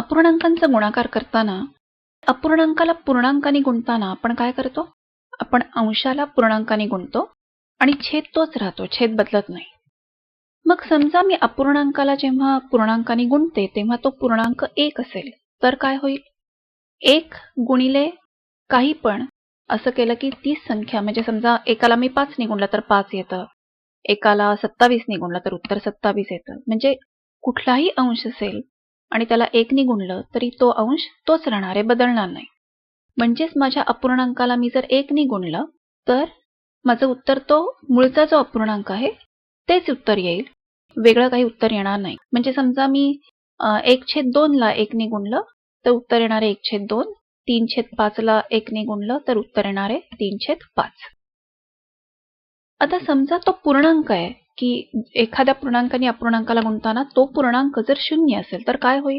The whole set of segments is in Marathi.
अपूर्णांकांचा गुणाकार करताना अपूर्णांकाला पूर्णांकाने गुणताना आपण काय करतो? आपण अंशाला पूर्णांकाने गुणतो आणि छेद तोच राहतो छेद बदलत नाही. मग समजा मी अपूर्णांकाला जेव्हा पूर्णांकाने गुणते तेव्हा तो पूर्णांक एक असेल तर काय होईल? एक गुणिले काही पण असं केलं की तीच संख्या म्हणजे समजा एकाला मी पाच निगुणला तर पाच येतं. एकाला सत्तावीस निगुणला तर उत्तर सत्तावीस येतं. म्हणजे कुठलाही अंश असेल आणि त्याला एकने गुणलं तरी तो अंश तोच राहणार आहे बदलणार नाही. म्हणजेच माझ्या अपूर्णांकाला मी जर एकने गुणलं तर माझं उत्तर तो मूळचा जो अपूर्णांक आहे तेच उत्तर येईल. वेगळं काही उत्तर येणार नाही. म्हणजे समजा मी एक छेद दोनला एकने गुणलं तर उत्तर येणार आहे एक छेद दोन. तीन छेद पाचला एकने गुणलं तर उत्तर येणार आहे तीन छेद पाच. आता समजा तो पूर्णांक आहे की एखाद्या पूर्णांकाने अपूर्णांकाला गुणताना तो पूर्णांक जर शून्य असेल तर काय होईल?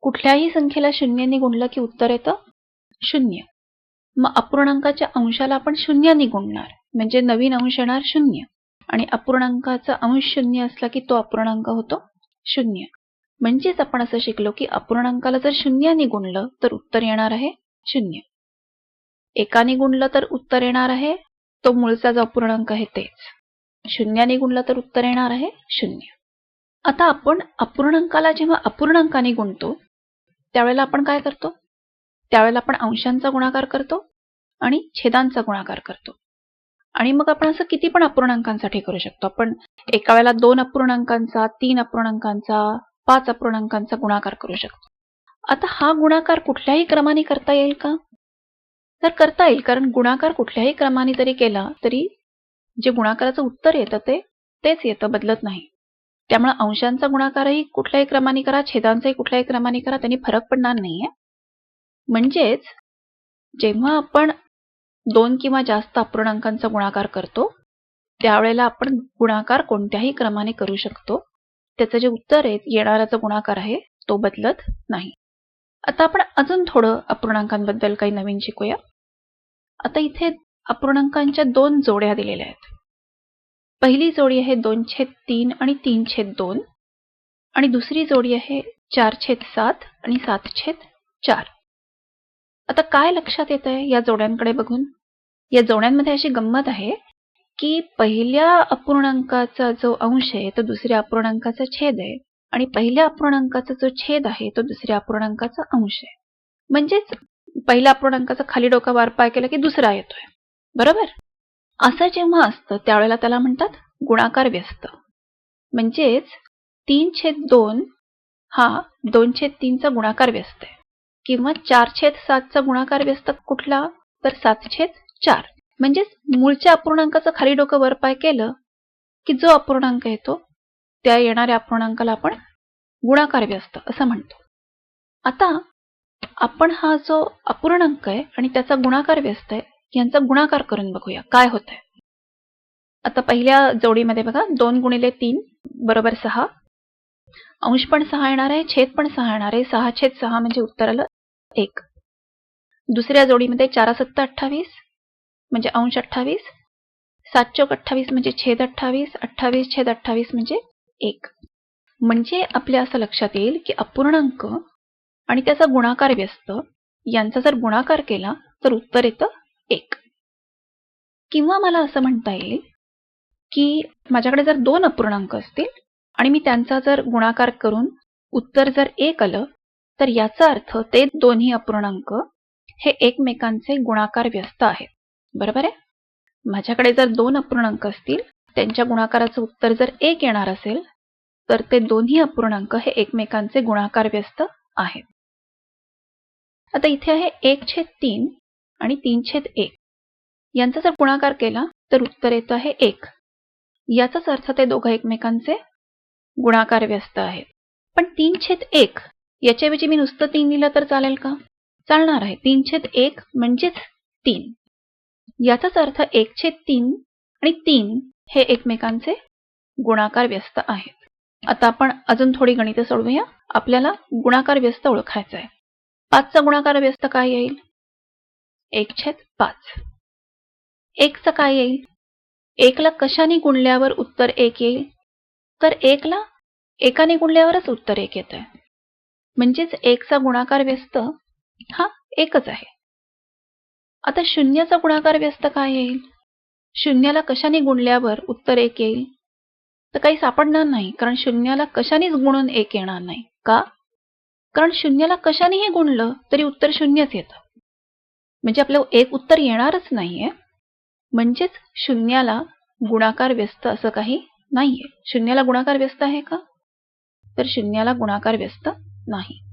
कुठल्याही संख्येला शून्याने गुणलं की उत्तर येतं? शून्य. मग अपूर्णांकाच्या अंशाला आपण शून्याने गुणणार म्हणजे नवीन अंश येणार शून्य. आणि अपूर्णांकाचा अंश शून्य असला की तो अपूर्णांक होतो शून्य. म्हणजेच आपण असं शिकलो की अपूर्णांकाला जर शून्याने गुणलं तर उत्तर येणार आहे शून्य. एकाने गुणलं तर उत्तर येणार आहे. तो मूळचा जो अपूर्णांक आहे तेच. शून्याने गुणलं तर उत्तर येणार आहे शून्य. आता आपण अपूर्णांकाला जेव्हा अपूर्णांकाने गुणतो त्यावेळेला आपण काय करतो? त्यावेळेला आपण अंशांचा गुणाकार करतो आणि छेदांचा गुणाकार करतो. आणि मग आपण असं किती पण अपूर्णांकांसाठी करू शकतो. आपण एका वेळेला दोन अपूर्णांकांचा तीन अपूर्णांकांचा पाच अपूर्णांकांचा गुणाकार करू शकतो. आता हा गुणाकार कुठल्याही क्रमाने करता येईल का? तर करता येईल कारण गुणाकार कुठल्याही क्रमाने जरी केला तरी जे गुणाकाराचं उत्तर येतं ते तेच येतं बदलत नाही. त्यामुळे अंशांचा गुणाकारही कुठल्याही क्रमाने करा छेदांचाही कुठल्याही क्रमाने करा त्यांनी फरक पडणार नाहीये. म्हणजेच जेव्हा आपण दोन किंवा जास्त अपूर्णांकांचा गुणाकार करतो त्यावेळेला आपण गुणाकार कोणत्याही क्रमाने करू शकतो. त्याचं जे उत्तर आहे येणारा जो गुणाकार आहे तो बदलत नाही. आता आपण अजून थोडं अपूर्णांकांबद्दल काही नवीन शिकूया. आता इथे अपूर्णांकांच्या दोन जोड्या दिलेल्या आहेत. पहिली जोडी आहे दोन छेद तीन आणि तीन छेद दोन आणि दुसरी जोडी आहे चार छेद सात आणि सात छेद चार. आता काय लक्षात येत आहे या जोड्यांकडे बघून? या जोड्यांमध्ये अशी गंमत आहे की पहिल्या अपूर्णांकाचा जो अंश आहे तो दुसऱ्या अपूर्णांकाचा छेद आहे आणि पहिल्या अपूर्णांकाचा जो छेद आहे तो दुसऱ्या अपूर्णांकाचा अंश आहे. म्हणजेच पहिल्या अपूर्णांकाचा खाली डोका वार पाय केला की दुसरा येतोय. बरोबर? असं जेव्हा असतं त्यावेळेला त्याला म्हणतात गुणाकार व्यस्त. म्हणजेच तीन छेद दोन हा दोन छेद तीनचा गुणाकार व्यस्त आहे. किंवा चार छेद सातचा गुणाकार व्यस्त कुठला? तर सात छेद चार. म्हणजेच मूळच्या अपूर्णांकाचं खाली डोकं वरपाय केलं की जो अपूर्णांक येतो त्या येणाऱ्या अपूर्णांकाला आपण गुणाकार व्यस्त असं म्हणतो. आता आपण हा जो अपूर्णांक आहे आणि त्याचा गुणाकार व्यस्त आहे यांचा गुणाकार करून बघूया. काय होत आहे आता पहिल्या जोडीमध्ये बघा दोन गुणिले तीन बरोबर सहा. अंश पण सहा येणार आहे छेद पण सहा येणार आहे. सहा छेद सहा म्हणजे उत्तर आलं एक. दुसऱ्या जोडीमध्ये चारा सत्ता अठ्ठावीस म्हणजे अंश अठ्ठावीस. सात चौक अठ्ठावीस म्हणजे छेद अठ्ठावीस अठ्ठावीस छेद अठ्ठावीस म्हणजे एक. म्हणजे आपल्या असं लक्षात येईल की अपूर्णांक आणि त्याचा गुणाकार व्यस्त यांचा जर गुणाकार केला तर उत्तर येतं एक. किंवा मला असं म्हणता येईल की माझ्याकडे जर दोन अपूर्णांक असतील आणि मी त्यांचा जर गुणाकार करून उत्तर जर एक आलं तर याचा अर्थ ते दोन्ही अपूर्णांक हे एकमेकांचे गुणाकार व्यस्त आहेत. बरोबर आहे? माझ्याकडे जर दोन अपूर्णांक असतील त्यांच्या गुणाकाराचं उत्तर जर एक येणार असेल तर ते दोन्ही अपूर्णांक हे एकमेकांचे गुणाकार व्यस्त आहेत. आता इथे आहे एक छेद तीन आणि तीन छेद एक. यांचा जर गुणाकार केला तर उत्तर येतं आहे एक. याचाच अर्थ ते दोघं एकमेकांचे गुणाकार व्यस्त आहेत. पण तीन छेद एक याच्याऐवजी मी नुसतं तीन लिहिलं तर चालेल का? चालणार आहे. तीन छेद एक म्हणजेच तीन. याचाच अर्थ एक छेद तीन आणि तीन हे एकमेकांचे गुणाकार व्यस्त आहेत. आता आपण अजून थोडी गणितं सोडवूया. आपल्याला गुणाकार व्यस्त ओळखायचा आहे पाचचा गुणाकार व्यस्त काय येईल? एक छेद पाच एकचं काय येईल? एकला कशाने गुणल्यावर उत्तर एक येईल? तर एकला एकाने गुणल्यावरच उत्तर एक येत आहे. म्हणजेच एकचा गुणाकार व्यस्त हा एकच आहे. आता शून्याचा गुणाकार व्यस्त काय येईल? शून्याला कशाने गुणल्यावर उत्तर एक येईल? तर काही सापडणार नाही कारण शून्याला कशानेच गुणून एक येणार नाही. का? कारण शून्याला कशानेही गुणलं तरी उत्तर शून्यच येतं. म्हणजे आपलं एक उत्तर येणारच नाहीये. म्हणजेच शून्याला गुणाकार व्यस्त असं काही नाहीये. शून्याला गुणाकार व्यस्त आहे का? तर शून्याला गुणाकार व्यस्त नाही.